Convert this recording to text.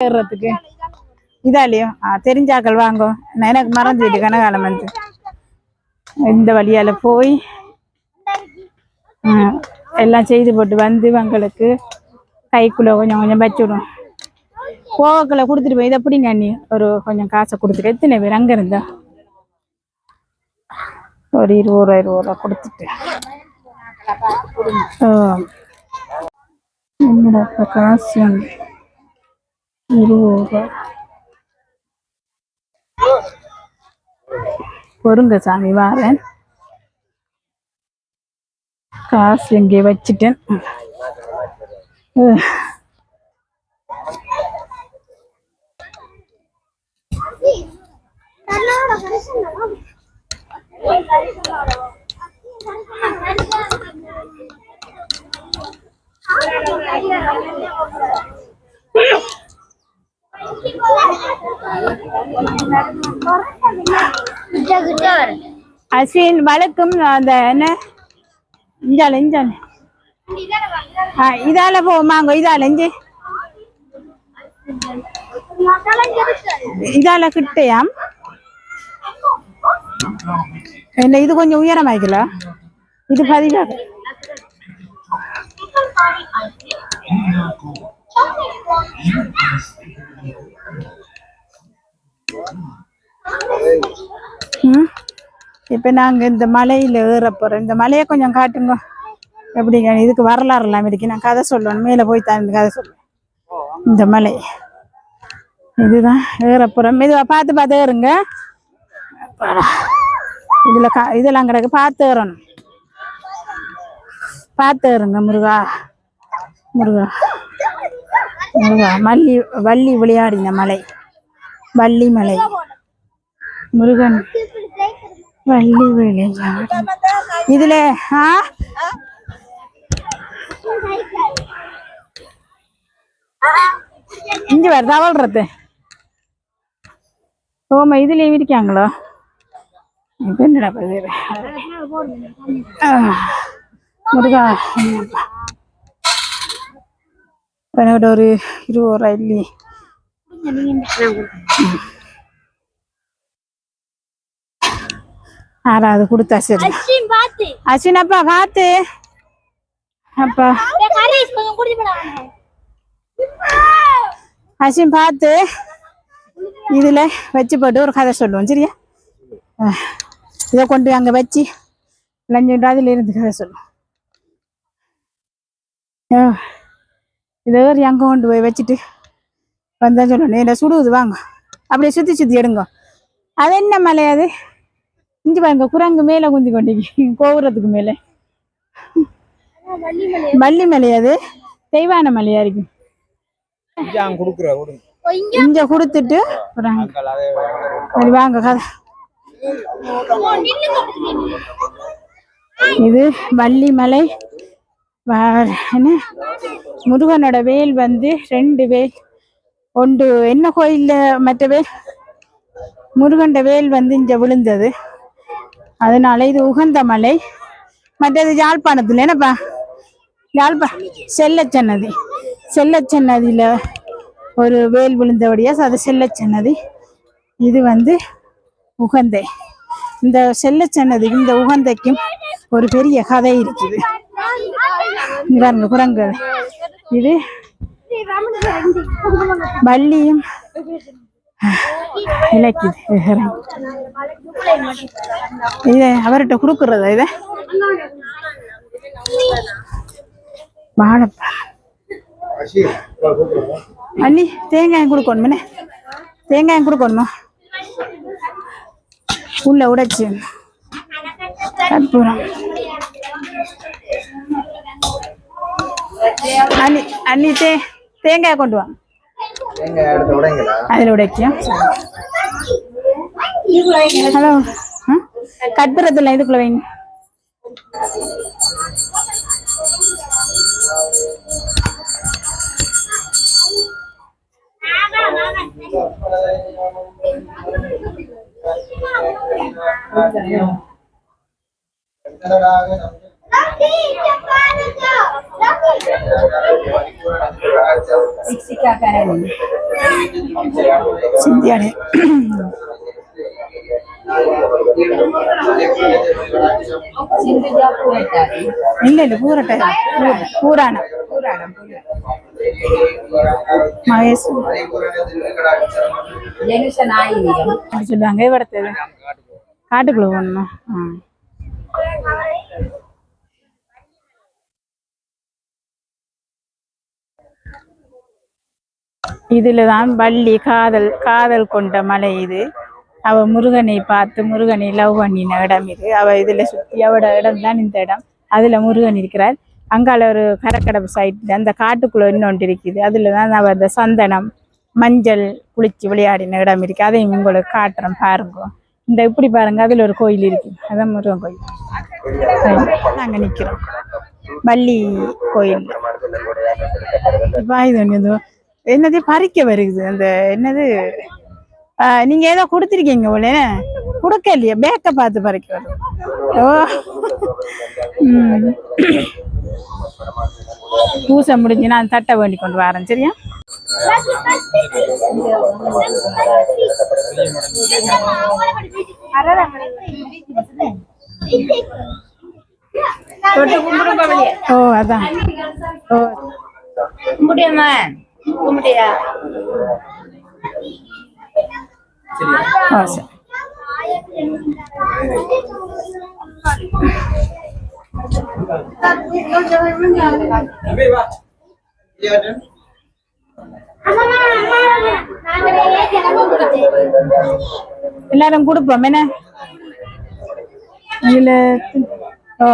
ஏறுறதுக்கு இதாலையும் ஆ தெரிஞ்சாக்கள் வாங்கோ. நான் எனக்கு மறந்துட்டு கனகாலம் வந்து. இந்த வழியால போய் எல்லாம் செய்து போட்டு வந்து இவங்களுக்கு கைக்குள்ள கொஞ்சம் கொஞ்சம் வச்சுடும் கோவக்குள்ள கொடுத்துட்டு போய் இதை பிடிங்க அண்ணி. ஒரு கொஞ்சம் காசை கொடுத்துட்டு எத்தனை பேர் அங்க இருந்தா? ஒரு இருபது ரூபா இருபது ரூபா கொடுத்துட்டு. ஆ. காசு இருபது ரூபா பொறுங்க சாமி வாரேன். காசு எங்கே வச்சிட்டேன். Thank you. அசின் வழக்கம் அந்த என்ன? இஞ்சால இஞ்சால ஆ இதால போமாங்க இதால இஞ்சி. இதால கிட்டையாம் என்ன இது கொஞ்சம் உயரமாய்க்கல இது பதிலா? Thank you. இப்போ நாங்கள் இந்த மலையில் ஏற போகிறோம் இந்த மலையை கொஞ்சம் காட்டுங்க. எப்படிங்க இதுக்கு வரலாறு எல்லாம் இருக்கு. நான் கதை சொல்லணும். மேலே போய் தான் கதை சொல்லுவேன் இந்த மலை. இதுதான். ஏற போகிறோம் மெதுவாக பார்த்து பார்த்து ஏறுங்க. இதில் இதுல கா இதெல்லாம் கிடக்கு. பார்த்து ஏறணும். பார்த்து ஏறுங்க முருகா. முருகா. முருகா மல்லி வள்ளி விளையாடின மலை. வள்ளிமலை. முருகன். வள்ளி விளையாடி இதுல ஆ? இங்க வேற தவழ்றது ஓமா இதுல இருக்காங்களோ இது என்னடா இது? முருகா என்னப்பா. ஒரு இருபது ரூபாய் இல்லையே. ஆறாவது கொடுத்தா சரி. பாத்து. அஸ்வின் அப்பா பார்த்து அப்பா. அஸ்வின் பார்த்து இதுல வச்சு போட்டு ஒரு கதை சொல்லுவோம் சரியா? இதை கொண்டு அங்க வச்சு லஞ்சம் அதுல இருந்து கதை சொல்லுவோம். இதை அங்க கொண்டு போய் வச்சுட்டு வந்தா சொல்லணும் என்ன சுடுவது வாங்க. அப்படியே சுத்தி சுத்தி எடுங்க. அது என்ன மலை அது? இஞ்சி பாருங்க குரங்கு மேல குந்தி கொண்டிருக்கு. கோபுரத்துக்கு மேல. வள்ளி மலை அது. தெய்வான மலையா இருக்கு. இஞ்சாங்க குடுக்குற கொடுங்க இங்க? கொடுத்துட்டு சரி வாங்க கதை. இது வள்ளிமலை வ- என்ன? முருகனோட வேல் வந்து ரெண்டு வேல். ஒன்று என்ன கோயில்ல மற்ற வேல் முருகன்ட வேல் வந்து இங்க விழுந்தது. அதனால இது உகந்த மலை. மற்றது யாழ்ப்பாணத்துல என்னப்பா யாழ்ப்பா செல்லச்சன்னதி. செல்லச்சன்னதியில ஒரு வேல் விழுந்தபடியா அது செல்லச்சன்னதி. இது வந்து உகந்தை. இந்த செல்லச்சன்னதி இந்த உகந்தைக்கும் ஒரு பெரிய கதை இருக்குது. பாருங்க குரங்கு. இது பள்ளியும் இலக்கிது. இதை அவர்கிட்ட கொடுக்குறதா இதை? வாழைப்பா அண்ணி தேங்காயம் கொடுக்கணுமே தேங்காயம் கொடுக்கணுமா? உள்ள உடைச்சு. கற்பூரம் அண்ணி அண்ணி தே தேங்காய் கொண்டு வா. எங்க இடத்த உடைங்களா? அதில் உடைக்கும் ஹலோ கற்பூரத்தில் இதுக்குள்ள வைங்க? சிந்தியானே. இல்ல இல்ல பூரட்டை பூராணம். மகேஷ். சொல்லுவாங்க. இவடத்தது காட்டுக்குள்ள போகணுமா? ஆ. இதுல தான் வள்ளி காதல் காதல் கொண்ட மலை இது. அவ முருகனை பார்த்து முருகனை லவ் பண்ணின இடம் இது. அவ இதுல சுற்றி அவட இடம் தான் இந்த இடம். அதுல முருகன் இருக்கிறார். அங்கால ஒரு கரக்கடப்பு சைட்ல அந்த காட்டுக்குள்ள இன்னொன்று இருக்குது. அதுல தான் அவள் அந்த சந்தனம் மஞ்சள் குளிச்சு விளையாடின இடம் இருக்கு. அதையும் உங்களுக்கு காட்டுறோம் பாருங்க. இந்த இப்படி பாருங்க அதுல ஒரு கோயில் இருக்கு. அதான் முருகன் கோயில். நாங்க நிக்கிறோம். வள்ளி கோயில். வாய் ஒன்று என்னது பறிக்க வருது அந்த என்னது? நீங்க ஏதோ கொடுத்துருக்கீங்க போல. கொடுக்க இல்லையா பேக்க பார்த்து பறிக்க வருது ஓ. பூசை முடிஞ்சு நான் தட்டை வேண்டி கொண்டு வரேன் சரியா? ஓ அதான். ஓ. கும்பிட்டியம்மா கும்பிட்டியா? எல்லாரும் கொடுப்போம் என்ன? இதுல ஓ.